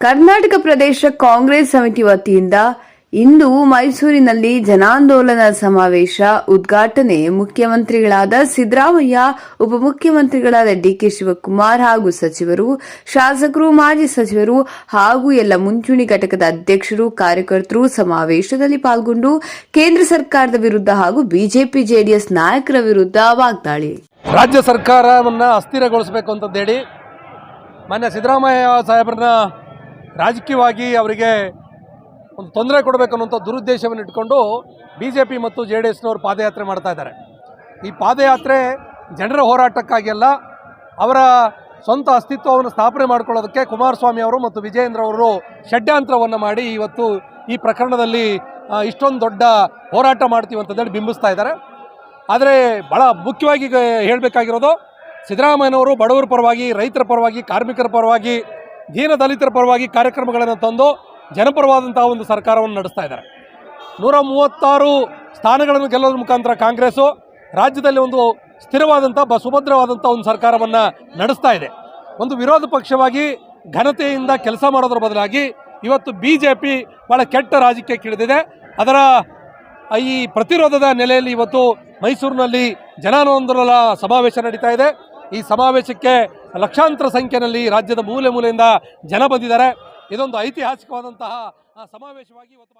ಕರ್ನಾಟಕ ಪ್ರದೇಶ ಕಾಂಗ್ರೆಸ್ ಸಮಿತಿ ವತಿಯಿಂದ ಇಂದು ಮೈಸೂರಿನಲ್ಲಿ ಜನಾಂದೋಲನ ಸಮಾವೇಶ, ಉದ್ಘಾಟನೆ. ಮುಖ್ಯಮಂತ್ರಿಗಳಾದ ಸಿದ್ದರಾಮಯ್ಯ ಉಪಮುಖ್ಯಮಂತ್ರಿಗಳಾದ ಡಿಕೆ ಶಿವಕುಮಾರ್ ಹಾಗೂ ಸಚಿವರು, ಶಾಸಕರು, ಮಾಜಿ ಸಚಿವರು ಹಾಗೂ ಎಲ್ಲ ಮುಂಚೂಣಿ ಘಟಕದ ಅಧ್ಯಕ್ಷರು, ಕಾರ್ಯಕರ್ತರು ಸಮಾವೇಶದಲ್ಲಿ ಪಾಲ್ಗೊಂಡು ಕೇಂದ್ರ ಸರ್ಕಾರದ ವಿರುದ್ಧ ಹಾಗೂ ಬಿಜೆಪಿ, ಜೆಡಿಎಸ್ ನಾಯಕರ ವಿರುದ್ಧ ವಾಗ್ದಾಳಿ. ರಾಜ್ಯ ಸರ್ಕಾರವನ್ನು ಅಸ್ಥಿರಗೊಳಿಸಬೇಕು ಅಂತಂದೇಳಿ ಮಾನ್ಯ ಸಿದ್ದರಾಮಯ್ಯ ಸಾಹೇಬ್ರನ್ನ ರಾಜಕೀಯವಾಗಿ ಅವರಿಗೆ ಒಂದು ತೊಂದರೆ ಕೊಡಬೇಕು ಅನ್ನೋಂಥ ದುರುದ್ದೇಶವನ್ನು ಇಟ್ಕೊಂಡು ಬಿ ಜೆ ಪಿ ಮತ್ತು ಜೆ ಡಿ ಎಸ್ನವರು ಪಾದಯಾತ್ರೆ ಮಾಡ್ತಾ ಇದ್ದಾರೆ. ಈ ಪಾದಯಾತ್ರೆ ಜನರ ಹೋರಾಟಕ್ಕಾಗಿ ಅಲ್ಲ, ಅವರ ಸ್ವಂತ ಅಸ್ತಿತ್ವವನ್ನು ಸ್ಥಾಪನೆ ಮಾಡ್ಕೊಳ್ಳೋದಕ್ಕೆ ಕುಮಾರಸ್ವಾಮಿ ಅವರು ಮತ್ತು ವಿಜಯೇಂದ್ರ ಅವರು ಷಡ್ಯಂತ್ರವನ್ನು ಮಾಡಿ ಇವತ್ತು ಈ ಪ್ರಕರಣದಲ್ಲಿ ಇಷ್ಟೊಂದು ದೊಡ್ಡ ಹೋರಾಟ ಮಾಡ್ತೀವಿ ಅಂತಂದೇಳಿ ಬಿಂಬಿಸ್ತಾ ಇದ್ದಾರೆ. ಆದರೆ ಭಾಳ ಮುಖ್ಯವಾಗಿ ಹೇಳಬೇಕಾಗಿರೋದು ಸಿದ್ದರಾಮಯ್ಯನವರು ಬಡವರ ಪರವಾಗಿ, ರೈತರ ಪರವಾಗಿ, ಕಾರ್ಮಿಕರ ಪರವಾಗಿ ದೀನ ದಲಿತರ ಪರವಾಗಿ ಕಾರ್ಯಕ್ರಮಗಳನ್ನು ತಂದು ಜನಪರವಾದಂತಹ ಒಂದು ಸರ್ಕಾರವನ್ನು ನಡೆಸ್ತಾ ಇದ್ದಾರೆ. ನೂರ ಮೂವತ್ತಾರು ಸ್ಥಾನಗಳನ್ನು ಗೆಲ್ಲೋದ್ರ ಮುಖಾಂತರ ಕಾಂಗ್ರೆಸ್ಸು ರಾಜ್ಯದಲ್ಲಿ ಒಂದು ಸ್ಥಿರವಾದಂಥ ಬ ಸುಭದ್ರವಾದಂಥ ಒಂದು ಸರ್ಕಾರವನ್ನು ನಡೆಸ್ತಾ ಇದೆ. ಒಂದು ವಿರೋಧ ಪಕ್ಷವಾಗಿ ಘನತೆಯಿಂದ ಕೆಲಸ ಮಾಡೋದ್ರ ಬದಲಾಗಿ ಇವತ್ತು ಬಿ ಜೆ ಪಿ ಭಾಳ ಕೆಟ್ಟ ರಾಜಕೀಯಕ್ಕೆ ಇಳಿದಿದೆ. ಅದರ ಈ ಪ್ರತಿರೋಧದ ನೆಲೆಯಲ್ಲಿ ಇವತ್ತು ಮೈಸೂರಿನಲ್ಲಿ ಜನಾನೋಂದೋಲನ ಸಮಾವೇಶ ನಡೀತಾ ಇದೆ. ಈ ಸಮಾವೇಶಕ್ಕೆ ಲಕ್ಷಾಂತರ ಸಂಖ್ಯೆಯಲ್ಲಿ ರಾಜ್ಯದ ಮೂಲೆ ಮೂಲೆಯಿಂದ ಜನ ಬಂದಿದ್ದಾರೆ. ಇದೊಂದು ಐತಿಹಾಸಿಕವಾದಂತಹ ಸಮಾವೇಶವಾಗಿ ಇವತ್ತು